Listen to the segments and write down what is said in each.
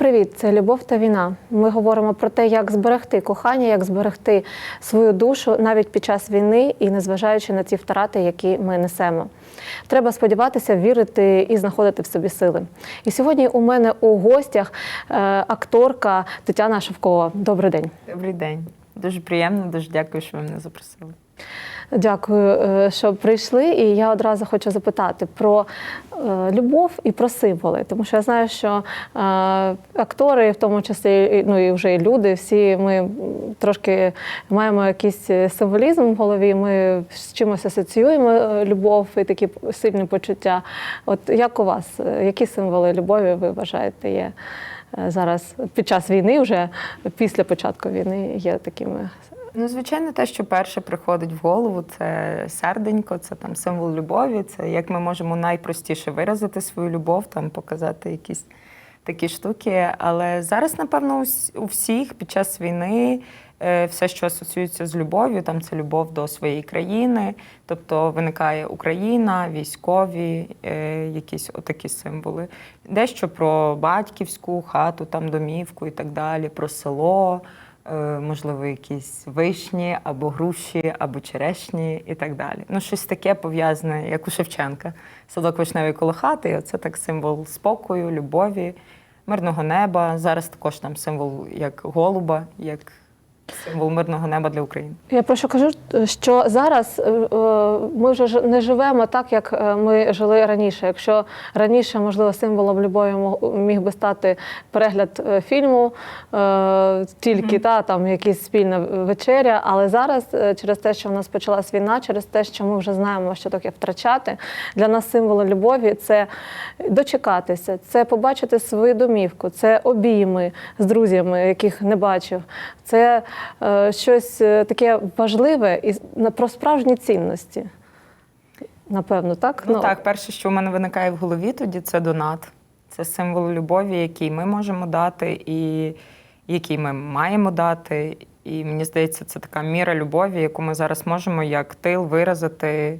Привіт! Це любов та війна. Ми говоримо про те, як зберегти кохання, як зберегти свою душу навіть під час війни і незважаючи на ті втрати, які ми несемо. Треба сподіватися, вірити і знаходити в собі сили. І сьогодні у мене у гостях е, акторка Тетяна Шевкова. Добрий день. Добрий день. Дуже приємно, дуже дякую, що ви мене запросили. Дякую, е, що прийшли. І я одразу хочу запитати про е, любов і про символи, тому що я знаю, що е, актори, в тому числі, ну і вже і люди, всі ми трошки маємо якийсь символізм в голові. Ми з чимось асоціюємо любов і такі сильні почуття. От як у вас, які символи любові ви вважаєте є? Зараз під час війни, вже після початку війни є такими Ну, звичайно, те, що перше приходить в голову, це серденько, це там символ любові, це як ми можемо найпростіше виразити свою любов, там показати якісь такі штуки. Але зараз, напевно, у всіх під час війни е, все, що асоціюється з любов'ю, там це любов до своєї країни, тобто виникає Україна, військові, е, якісь отакі символи. Дещо про батьківську хату, там домівку і так далі, про село. Е, Можливо, якісь вишні або груші, або черешні і так далі. Ну, щось таке пов'язане, як у Шевченка. Садок вишневий коло хати. Це так символ спокою, любові, мирного неба. Зараз також там символ як голуба, як символ мирного неба для України. Я про що кажу, що зараз е, е, ми вже не живемо так, як е, ми жили раніше. Якщо раніше, можливо, символом любові міг би стати перегляд фільму, тільки та там якась спільна вечеря. Але зараз, через те, що в нас почалась війна, через те, що ми вже знаємо, що таке втрачати, для нас символи любові це дочекатися, це побачити свою домівку, це обійми з друзями, яких не бачив. Це щось е, таке важливе і про справжні цінності. Напевно, так? Ну, так, перше, що в мене виникає в голові, тоді це донат. Це символ любові, який ми можемо дати, і який ми маємо дати. І мені здається, це така міра любові, яку ми зараз можемо як тил виразити е,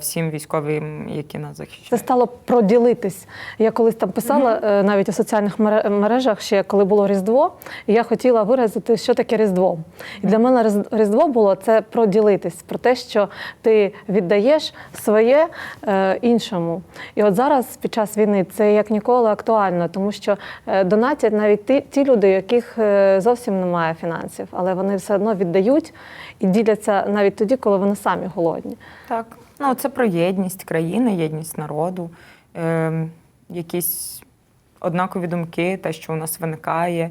всім військовим, які нас захищають. Це стало проділитись. Я колись там писала е, навіть у соціальних мере- мережах, ще коли було Різдво, і я хотіла виразити, що таке Різдво. І для мене Різ- Різдво було це проділитись, про те, що ти віддаєш своє е, іншому. І от зараз, під час війни, це як ніколи актуально, тому що е, донатять навіть ті, ті люди, яких е, зовсім немає фінансів, але вони все одно віддають і діляться навіть тоді, коли вони самі голодні. Так. Ну, це про єдність країни, єдність народу, е, якісь однакові думки, те, що у нас виникає,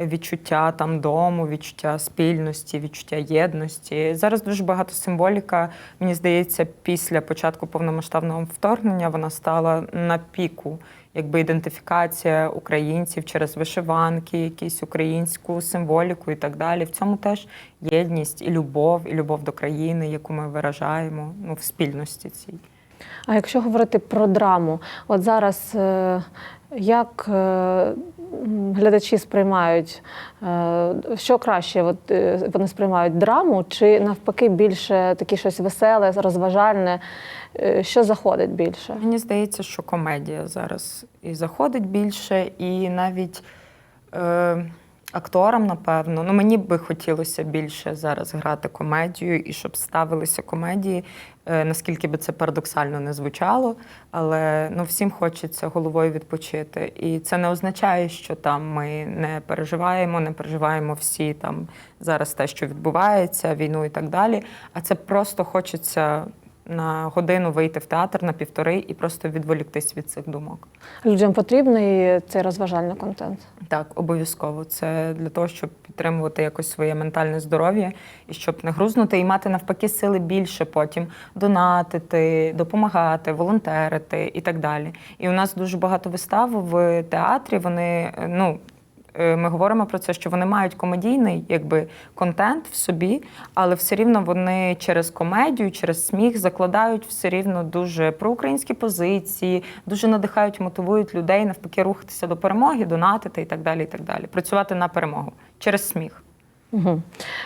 відчуття там дому, відчуття спільності, відчуття єдності. Зараз дуже багато символіка. Мені здається, після початку повномасштабного вторгнення вона стала на піку. Якби ідентифікація українців через вишиванки, якісь українську символіку і так далі. В цьому теж єдність і любов, і любов до країни, яку ми виражаємо ну, в спільності цій. А якщо говорити про драму, от зараз е, як е, глядачі сприймають, е, що краще, от, е, вони сприймають драму, чи навпаки більше таке щось веселе, розважальне, Е, що заходить більше? Мені здається, що комедія зараз і заходить більше, і навіть акторам, напевно, ну мені би хотілося більше зараз грати комедію і щоб ставилися комедії, е, наскільки би це парадоксально не звучало, але ну, всім хочеться головою відпочити. І це не означає, що там ми не переживаємо, не переживаємо всі там зараз те, що відбувається, війну і так далі. А це просто хочеться. На годину вийти в театр на півтори і просто відволіктись від цих думок. Людям потрібний цей розважальний контент. Так, обов'язково. Це для того, щоб підтримувати якось своє ментальне здоров'я і щоб не грузнути і мати навпаки сили більше потім донатити, допомагати, волонтерити і так далі. І у нас дуже багато вистав в театрі. Вони ну. Е, Ми говоримо про це, що вони мають комедійний якби контент в собі, але все рівно вони через комедію, через сміх закладають все рівно дуже проукраїнські позиції, дуже надихають, мотивують людей навпаки рухатися до перемоги, донатити і так далі. І так далі. Працювати на перемогу через сміх. Угу.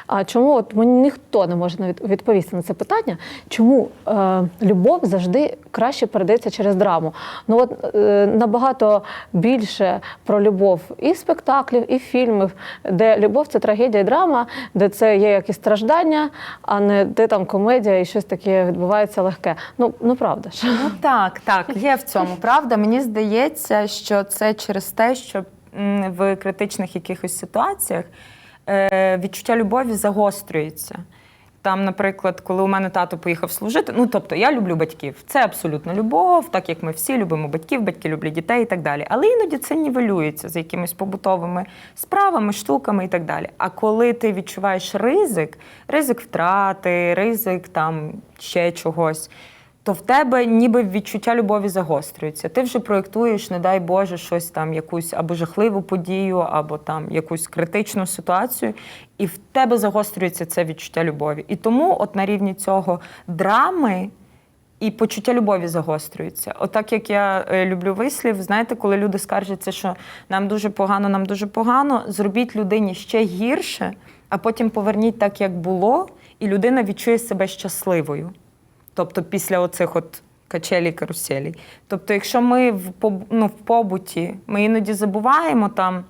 А чому от мені ніхто не може відповісти на це питання? Чому е, любов завжди краще передається через драму? Ну от е, набагато більше про любов і спектаклів, і фільмів, де любов це трагедія і драма, де це є якісь страждання, а не де там комедія і щось таке відбувається легке. Ну ну правда ж. Ну так, так, є в цьому правда. Мені здається, що це через те, що в критичних якихось ситуаціях відчуття любові загострюється. Там, наприклад, коли у мене тато поїхав служити, ну тобто я люблю батьків, це абсолютно любов, так як ми всі любимо батьків, батьки люблять дітей і так далі. Але іноді це нівелюється за якимись побутовими справами, штуками і так далі. А коли ти відчуваєш ризик, ризик втрати, ризик там ще чогось то в тебе ніби відчуття любові загострюється. Ти вже проєктуєш, не дай Боже, щось там, якусь або жахливу подію, або там якусь критичну ситуацію, і в тебе загострюється це відчуття любові. І тому, от на рівні цього драми. І почуття любові загострюється. Отак як я е, люблю вислів, знаєте, коли люди скаржаться, що нам дуже погано, нам дуже погано, зробіть людині ще гірше, а потім поверніть так, як було, і людина відчує себе щасливою. Тобто після оцих от качелі каруселі. Тобто, якщо ми в, ну, в побуті, ми іноді забуваємо там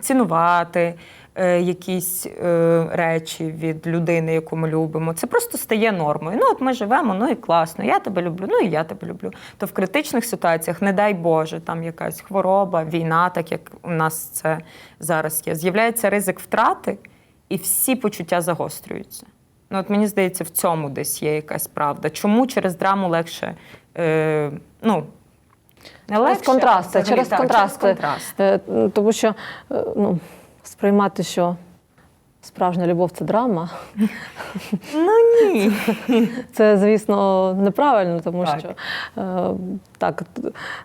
цінувати е, якісь е, речі від людини, яку ми любимо, це просто стає нормою. Ну, от ми живемо, ну і класно, я тебе люблю, ну і я тебе люблю. То в критичних ситуаціях, не дай Боже, там якась хвороба, війна, так як у нас це зараз є, з'являється ризик втрати, і всі почуття загострюються. Ну, от мені здається, в цьому десь є якась правда. Чому через драму легше? Е, ну, не Через легше, а контрасти, взагалі, через так, контрасти. Через контраст. Е, Тому що е, ну, сприймати, що справжня любов це драма, Ну ні. це, звісно, неправильно, тому Так. що е, так,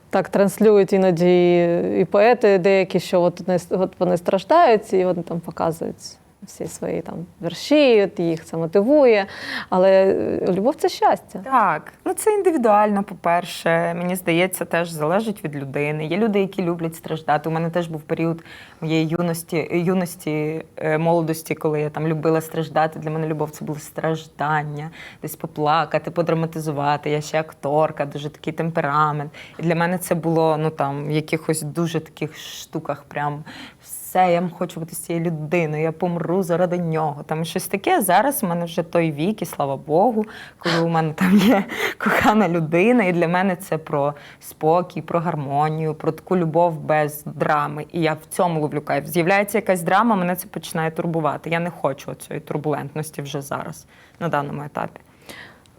так транслюють іноді і поети деякі, що от вони, от вони страждають і вони там показують. Всі свої там вірші, от їх це мотивує. Але е, любов це щастя. Так, ну це індивідуально, по-перше. Мені здається, теж залежить від людини. Є люди, які люблять страждати. У мене теж був період моєї юності, юності, е, молодості, коли я там любила страждати. Для мене любов це було страждання, десь поплакати, подраматизувати. Я ще акторка, дуже такий темперамент. І для мене це було ну там в якихось дуже таких штуках, прям. Все, я хочу бути з цією людиною, я помру заради нього. Там щось таке. Зараз у мене вже той вік, і слава Богу, коли у мене там є кохана людина, і для мене це про спокій, про гармонію, про таку любов без драми. І я в цьому ловлю кайф. З'являється якась драма, мене це починає турбувати. Я не хочу цієї турбулентності вже зараз, на даному етапі.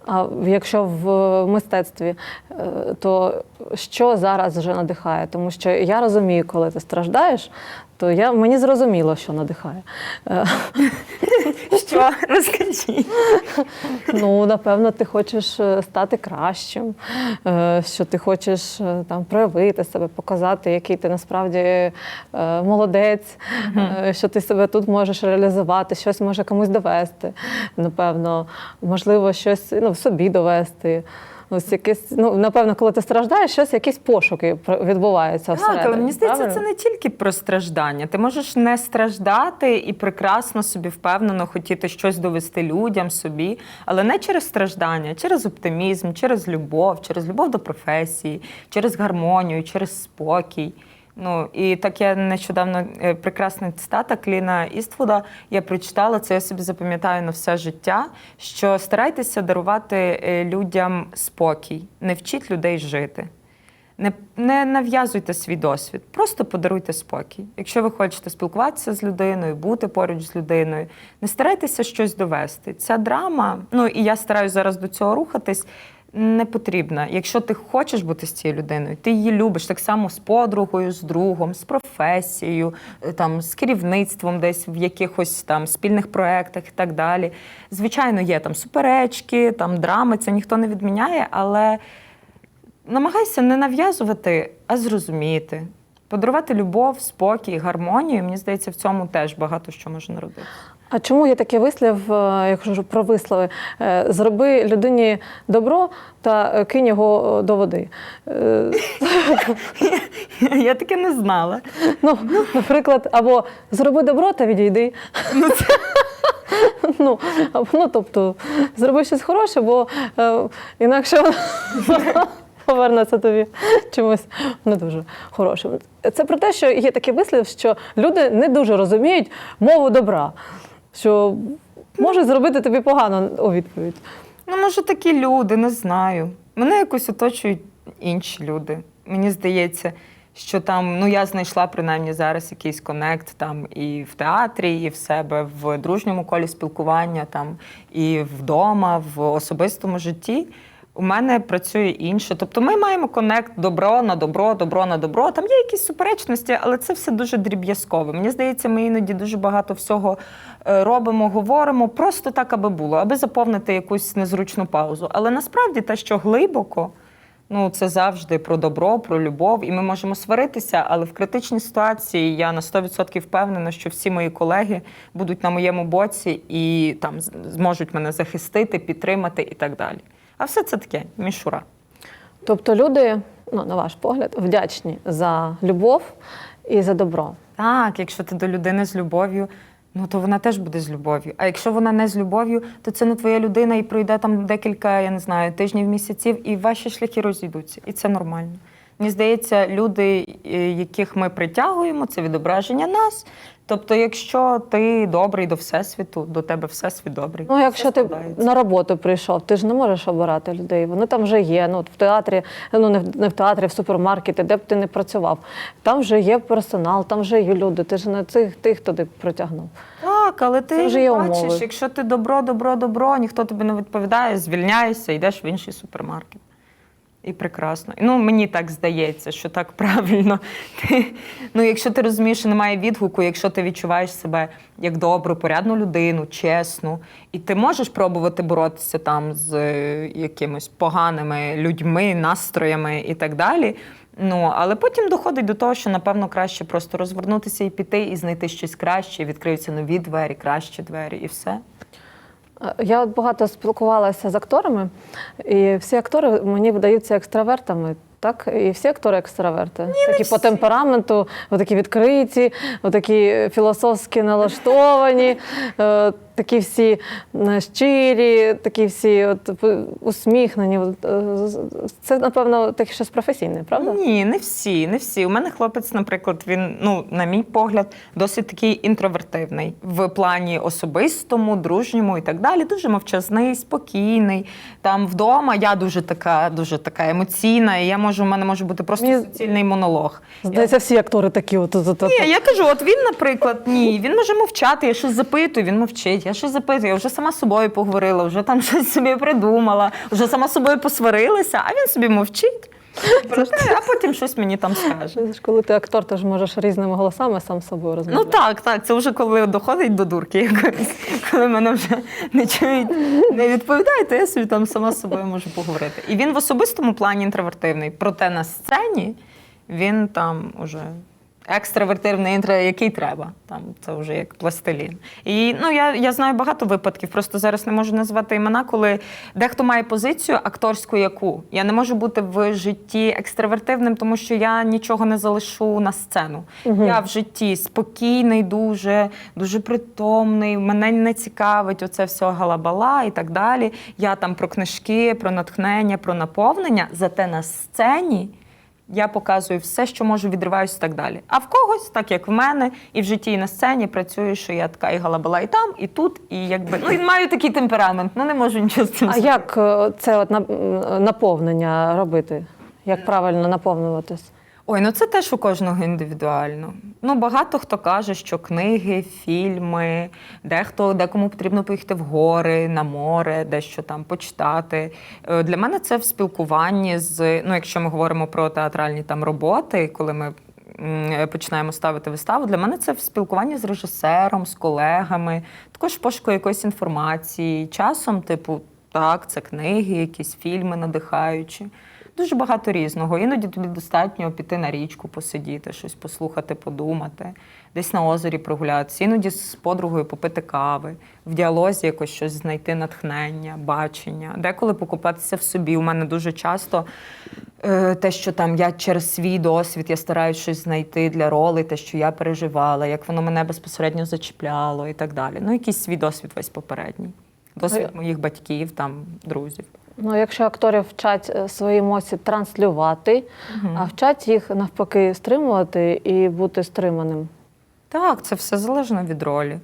А якщо в мистецтві, е, то що зараз вже надихає? Тому що я розумію, коли ти страждаєш, то я, мені зрозуміло, що надихає. Е, Що? Розкажіть. Ну, напевно, ти хочеш е, стати кращим, е, що ти хочеш там проявити себе, показати, який ти насправді молодець, що ти себе тут можеш реалізувати, щось може комусь довести. Напевно, можливо, щось ну, в собі довести. Ось якесь, ну, напевно, коли ти страждаєш, щось, якісь пошуки відбуваються Так, але мені здається, правильно? це не тільки про страждання. Ти можеш не страждати і прекрасно собі впевнено хотіти щось довести людям собі, але не через страждання, а через оптимізм, через любов, через любов до професії, через гармонію, через спокій. Ну і таке нещодавно е, прекрасна цитата Кліна Іствуда. Я прочитала це, я собі запам'ятаю на все життя. Що старайтеся дарувати е, людям спокій, не вчіть людей жити. Не, не нав'язуйте свій досвід, просто подаруйте спокій. Якщо ви хочете спілкуватися з людиною, бути поруч з людиною, не старайтеся щось довести. Ця драма, ну і я стараюся зараз до цього рухатись, не потрібна. Якщо ти хочеш бути з цією людиною, ти її любиш так само з подругою, з другом, з професією, е, там з керівництвом, десь в якихось там спільних проєктах і так далі. Звичайно, є там суперечки, там драми, це ніхто не відміняє, але намагайся не нав'язувати, а зрозуміти. Подарувати любов, спокій, гармонію. Мені здається, в цьому теж багато що може народити. А чому є такий вислів, е, як кажу про вислови? е, Зроби людині добро та кинь його е, до води. Я таке не знала. Ну, наприклад, або зроби добро та відійди. Ну, або, ну, тобто, зроби щось хороше, бо е, інакше воно повернеться тобі чимось не дуже хорошим. Це про те, що є такий вислів, що люди не дуже розуміють мову добра, що може зробити тобі погано у відповідь. Ну, може, такі люди, не знаю. Мене якось оточують інші люди. Мені здається, що там, ну я знайшла принаймні зараз якийсь конект там і в театрі, і в себе в дружньому колі спілкування, там і вдома, в особистому житті. У мене працює інше. Тобто ми маємо конект добро на добро, добро на добро. Там є якісь суперечності, але це все дуже дріб'язкове. Мені здається, ми іноді дуже багато всього е, робимо, говоримо просто так, аби було, аби заповнити якусь незручну паузу. Але насправді те, що глибоко, ну це завжди про добро, про любов, і ми можемо сваритися, але в критичній ситуації я на 100% впевнена, що всі мої колеги будуть на моєму боці і там зможуть мене захистити, підтримати і так далі. А все це таке мішура. Тобто люди, ну, на ваш погляд, вдячні за любов і за добро. Так, якщо ти до людини з любов'ю, ну то вона теж буде з любов'ю. А якщо вона не з любов'ю, то це не твоя людина і пройде там декілька, я не знаю, тижнів, місяців, і ваші шляхи розійдуться. І це нормально. Мені здається, люди, яких ми притягуємо, це відображення нас. Тобто, якщо ти добрий до всесвіту, до тебе всесвіт добрий. Ну, якщо ти на роботу прийшов, ти ж не можеш обирати людей. Вони там вже є. Ну, в театрі, ну не в, не в театрі, в супермаркеті, де б ти не працював. Там вже є персонал, там вже є люди. Ти ж не цих тих, ти притягнув. Так, але ти вже є бачиш, умови. якщо ти добро, добро, добро, ніхто тобі не відповідає, звільняєшся, йдеш в інший супермаркет. І прекрасно. Ну, мені так здається, що так правильно. Ну, якщо ти розумієш, що немає відгуку, якщо ти відчуваєш себе як добру, порядну людину, чесну, і ти можеш пробувати боротися там з е, якимись поганими людьми, настроями і так далі. Ну, але потім доходить до того, що напевно краще просто розвернутися і піти, і знайти щось краще, відкриються нові двері, кращі двері, і все. Я багато спілкувалася з акторами, і всі актори мені видаються екстравертами. Так, і всі актори екстраверти. такі по темпераменту, такі відкриті, такі філософськи налаштовані, е, такі всі щирі, такі всі от, усміхнені. Е, Це, напевно, таке щось професійне, правда? Ні, не всі, не всі. У мене хлопець, наприклад, він, ну, на мій погляд, досить такий інтровертивний в плані особистому, дружньому і так далі. Дуже мовчазний, спокійний. Там вдома я дуже така, дуже така емоційна, і я можу, у мене може бути просто Мені- суцільний монолог. Здається, всі актори такі. От, от, от. Ні, я кажу, от він, наприклад, ні, він може мовчати, я щось запитую, він мовчить, я щось запитую, я вже сама з собою поговорила, вже там щось собі придумала, вже сама з собою посварилася, а він собі мовчить. А потім щось мені там скаже. Коли ти актор, ти ж можеш різними голосами сам з собою Ну так, так, це вже коли доходить до дурки якоїсь, коли мене вже не чують, не відповідають, то я собі там сама з собою можу поговорити. І він в особистому плані інтровертивний, проте на сцені він там уже екстравертивний інтро, який треба. Там це вже як пластилін. І ну я, я знаю багато випадків, просто зараз не можу назвати імена, коли дехто має позицію акторську, яку я не можу бути в житті екстравертивним, тому що я нічого не залишу на сцену. Я в житті спокійний, дуже, дуже притомний. Мене не цікавить оце все галабала і так далі. Я там про книжки, про натхнення, про наповнення. Зате на сцені. Я показую все, що можу, відриваюся і так далі. А в когось, так як в мене, і в житті, і на сцені працюю, що я така і галабала і там, і тут, і якби ну і маю такий темперамент. Ну не можу нічого з цим. А зробити. як е, це от нап- наповнення робити? Як правильно наповнюватись? Ой, ну це теж у кожного індивідуально. Ну, багато хто каже, що книги, фільми, дехто декому потрібно поїхати в гори, на море, дещо там почитати. Е, Для мене це в спілкуванні з, ну, якщо ми говоримо про театральні там роботи, коли ми. Починаємо ставити виставу. Для мене це в спілкуванні з режисером, з колегами, також пошуку якоїсь інформації. Часом, типу, так, це книги, якісь фільми надихаючі. Дуже багато різного. Іноді тобі достатньо піти на річку, посидіти, щось послухати, подумати, десь на озері прогулятися, іноді з подругою попити кави, в діалозі якось щось знайти натхнення, бачення, деколи покупатися в собі. У мене дуже часто е, те, що там я через свій досвід я стараюсь щось знайти для роли, те, що я переживала, як воно мене безпосередньо зачіпляло і так далі. Ну, якийсь свій досвід весь попередній. Досвід Ну, моїх батьків, там, друзів. Ну, якщо акторів вчать е, свої емоції транслювати, а вчать їх навпаки стримувати і бути стриманим. Так, це все залежно від ролі.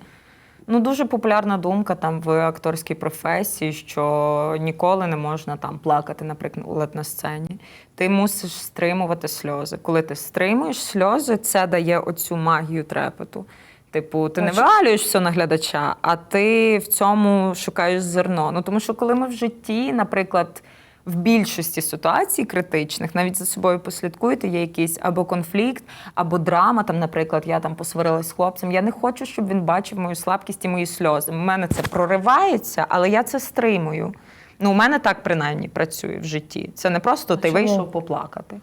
Ну, дуже популярна думка там в акторській професії, що ніколи не можна там плакати, наприклад, на сцені. Ти мусиш стримувати сльози. Коли ти стримуєш сльози, це дає оцю магію трепету. Типу, ти не вивалюєш все на глядача, а ти в цьому шукаєш зерно. Ну тому що коли ми в житті, наприклад, в більшості ситуацій критичних, навіть за собою послідкуєте, є якийсь або конфлікт, або драма. Там, наприклад, я там посварилась з хлопцем. Я не хочу, щоб він бачив мою слабкість і мої сльози. У мене це проривається, але я це стримую. Ну, у мене так принаймні працює в житті. Це не просто ти чому? вийшов поплакати.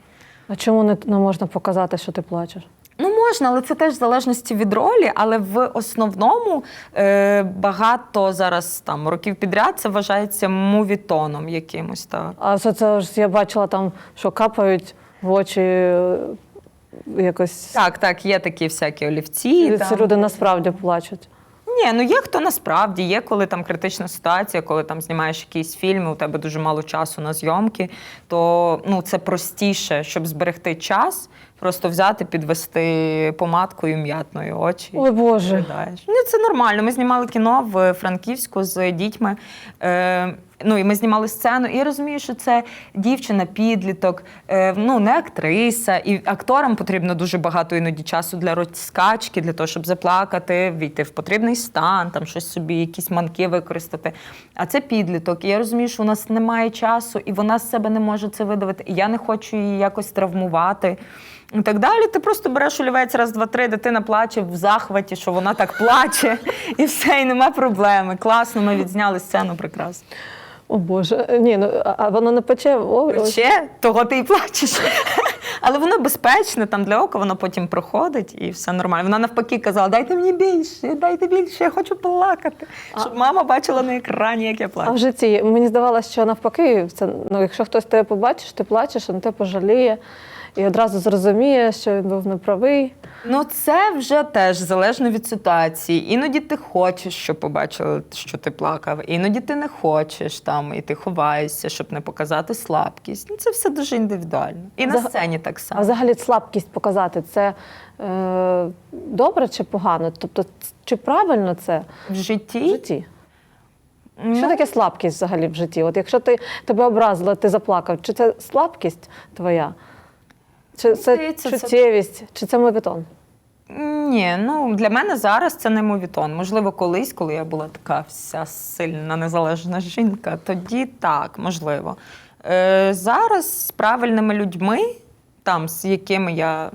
А чому не, не можна показати, що ти плачеш? Ну, можна, але це теж в залежності від ролі. Але в основному е, багато зараз там років підряд це вважається мувітоном якимось. Так. А це, це ж я бачила там, що капають в очі е, якось. так, так, є такі всякі олівці. Ці там. люди насправді плачуть. Ні, ну є хто насправді, є коли там критична ситуація, коли там знімаєш якісь фільми, у тебе дуже мало часу на зйомки, то ну, це простіше, щоб зберегти час, просто взяти, підвести помадкою м'ятною очі. Ой Боже. Виглядаєш. Ну, це нормально. Ми знімали кіно в Франківську з дітьми. Е, ну, і ми знімали сцену, і я розумію, що це дівчина, підліток, е, ну, не актриса. І акторам потрібно дуже багато іноді часу для розкачки, для того, щоб заплакати, війти в потрібний стан, там щось собі, якісь манки використати. А це підліток. І я розумію, що у нас немає часу, і вона з себе не може це видавити. І я не хочу її якось травмувати. І так далі. Ти просто береш олівець раз, два, три, дитина плаче в захваті, що вона так плаче, і все, і нема проблеми. Класно, ми відзняли сцену прекрасно. О Боже. Е, Ні, ну а а воно не пече. О, ось. Того ти і плачеш. Але воно безпечне, там для ока воно потім проходить і все нормально. Вона навпаки казала: дайте мені більше, дайте більше, я хочу плакати. Щоб мама бачила на екрані, як я А в плачу. житті мені здавалося, що навпаки, це ну, якщо хтось тебе побачиш, ти плачеш, він тебе пожаліє і одразу зрозуміє, що він був неправий. Ну, це вже теж залежно від ситуації. Іноді ти хочеш, щоб побачили, що ти плакав, іноді ти не хочеш там, і ти ховаєшся, щоб не показати слабкість. Ну, це все дуже індивідуально. І на сцені так само. А взагалі слабкість показати це е, добре чи погано? Тобто, чи правильно це В в житті, житті? ну, Що таке слабкість взагалі в житті? От якщо ти тебе образила, ти заплакав, чи це слабкість твоя? Чи це Здається, це- чуттєвість, чи це мовітон? Ні, ну для мене зараз це не мовітон. Можливо, колись, коли я була така вся сильна, незалежна жінка, тоді так, можливо. Е, зараз з правильними людьми, там, з якими я.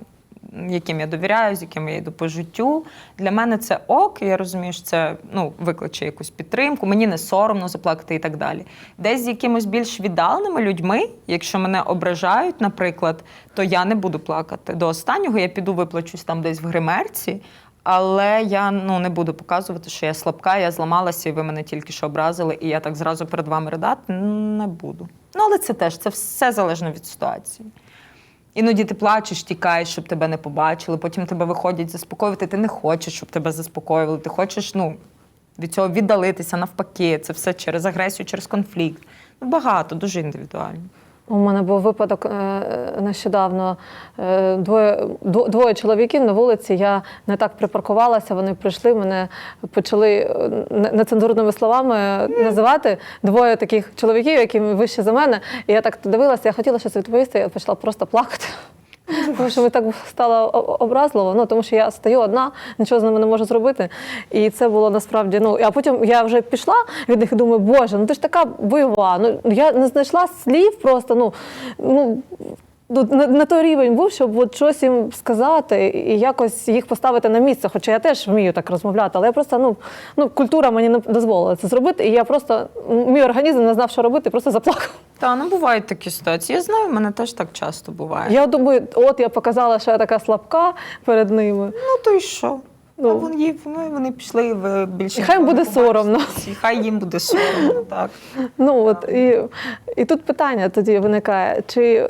Яким я довіряю, з якими я йду по життю. Для мене це ок, я розумію, що це ну, викличе якусь підтримку, мені не соромно заплакати і так далі. Десь з якимось більш віддаленими людьми, якщо мене ображають, наприклад, то я не буду плакати. До останнього я піду виплачусь там десь в гримерці, але я ну, не буду показувати, що я слабка, я зламалася, і ви мене тільки що образили, і я так зразу перед вами ридати не буду. Ну, але це теж це все залежно від ситуації. Іноді ти плачеш, тікаєш, щоб тебе не побачили, потім тебе виходять заспокоювати. Ти не хочеш, щоб тебе заспокоювали. Ти хочеш ну, від цього віддалитися навпаки. Це все через агресію, через конфлікт. Ну, багато, дуже індивідуально. У мене був випадок е, нещодавно. Е, Двоє, двоє чоловіків на вулиці. Я не так припаркувалася. Вони прийшли, мене почали е, не- нецензурними словами називати. Двоє таких чоловіків, які вище за мене. І я так дивилася, я хотіла щось відповісти, я почала просто плакати. Тому що ми так стало образливо, ну тому що я стою одна, нічого з ними не можу зробити. І це було насправді. Ну а потім я вже пішла від них і думаю, боже, ну ти ж така бойова. Ну я не знайшла слів просто. Ну ну. Ну, На, на той рівень був, щоб от щось їм сказати і якось їх поставити на місце. Хоча я теж вмію так розмовляти, але я просто ну, ну культура мені не дозволила це зробити. І я просто мій організм не знав, що робити, просто заплакав. Та ну бувають такі ситуації. Я знаю, в мене теж так часто буває. Я думаю, от я показала, що я така слабка перед ними. Ну то й що? Ну. Ну, вони, вони, вони пішли в більше. І хай їм буде соромно. І хай їм буде соромно, так. Ну от і, і тут питання тоді виникає: чи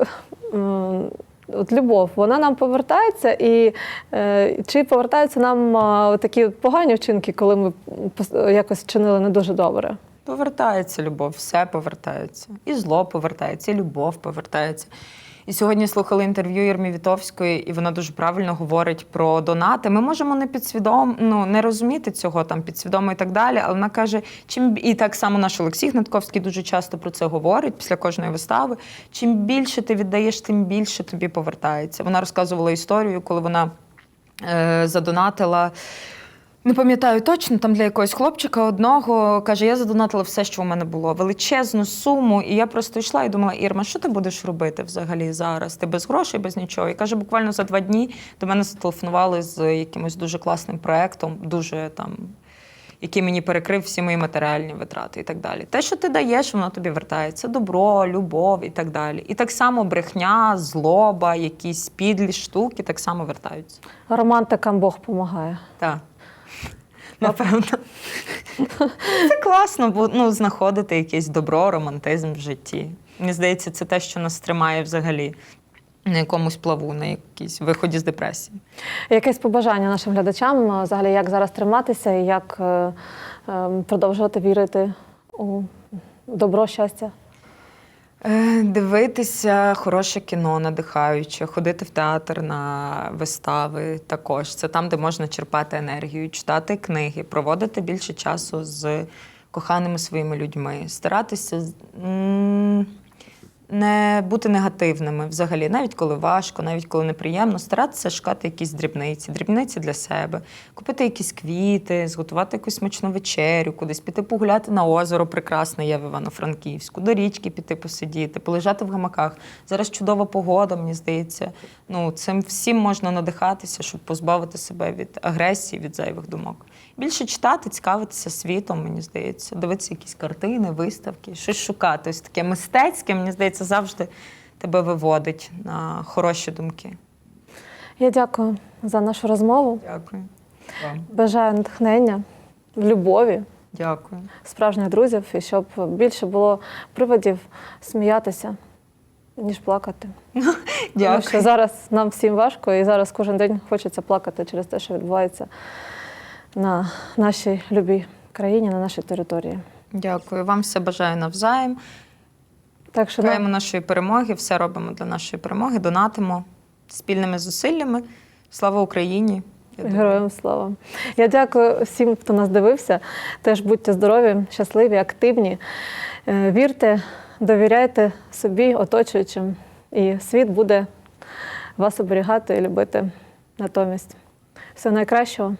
от любов, вона нам повертається, і е, чи повертаються нам е, такі погані вчинки, коли ми якось чинили не дуже добре? Повертається любов, все повертається. І зло повертається, і любов повертається. І сьогодні слухали інтерв'ю Єрмі Вітовської, і вона дуже правильно говорить про донати. Ми можемо не підсвідом, ну не розуміти цього там підсвідомо і так далі. Але вона каже, чим і так само наш Олексій Гнатковський дуже часто про це говорить після кожної вистави. Чим більше ти віддаєш, тим більше тобі повертається. Вона розказувала історію, коли вона е, задонатила. Не пам'ятаю точно, там для якогось хлопчика одного каже: я задонатила все, що у мене було, величезну суму. І я просто йшла і думала, Ірма, що ти будеш робити взагалі зараз? Ти без грошей, без нічого. І каже, буквально за два дні до мене зателефонували з якимось дуже класним проектом, дуже там. Який мені перекрив всі мої матеріальні витрати і так далі. Те, що ти даєш, воно тобі вертається. Добро, любов і так далі. І так само брехня, злоба, якісь підлі штуки так само вертаються. Романтикам Бог допомагає. Так. Напевно. Це класно, бо ну, знаходити якесь добро, романтизм в житті. Мені здається, це те, що нас тримає взагалі на якомусь плаву, на якійсь виході з депресії. Якесь побажання нашим глядачам, взагалі, як зараз триматися і як е, е, продовжувати вірити у добро, щастя. Е, Дивитися хороше кіно, надихаюче, ходити в театр на вистави також. Це там, де можна черпати енергію, читати книги, проводити більше часу з коханими своїми людьми, старатися не бути негативними взагалі, навіть коли важко, навіть коли неприємно, старатися шукати якісь дрібниці, дрібниці для себе, купити якісь квіти, зготувати якусь смачну вечерю, кудись піти погуляти на озеро прекрасне є в Івано-Франківську, до річки піти посидіти, полежати в гамаках. Зараз чудова погода, мені здається. Ну, цим всім можна надихатися, щоб позбавити себе від агресії, від зайвих думок. Більше читати, цікавитися світом, мені здається, дивитися якісь картини, виставки, щось шукати. Ось таке мистецьке, мені здається, завжди тебе виводить на хороші думки. Я дякую за нашу розмову. Дякую. Вам. Бажаю натхнення, любові, Дякую. справжніх друзів, і щоб більше було приводів сміятися, ніж плакати. Тому що зараз нам всім важко, і зараз кожен день хочеться плакати через те, що відбувається на нашій любій країні, на нашій території. Дякую. Вам все бажаю навзаєм. Так що Чекаємо нашої перемоги, все робимо для нашої перемоги, донатимо спільними зусиллями. Слава Україні! Героям слава. Я дякую всім, хто нас дивився. Теж будьте здорові, щасливі, активні. Е, Вірте, довіряйте собі, оточуючим, і світ буде вас оберігати і любити натомість. Всього найкращого.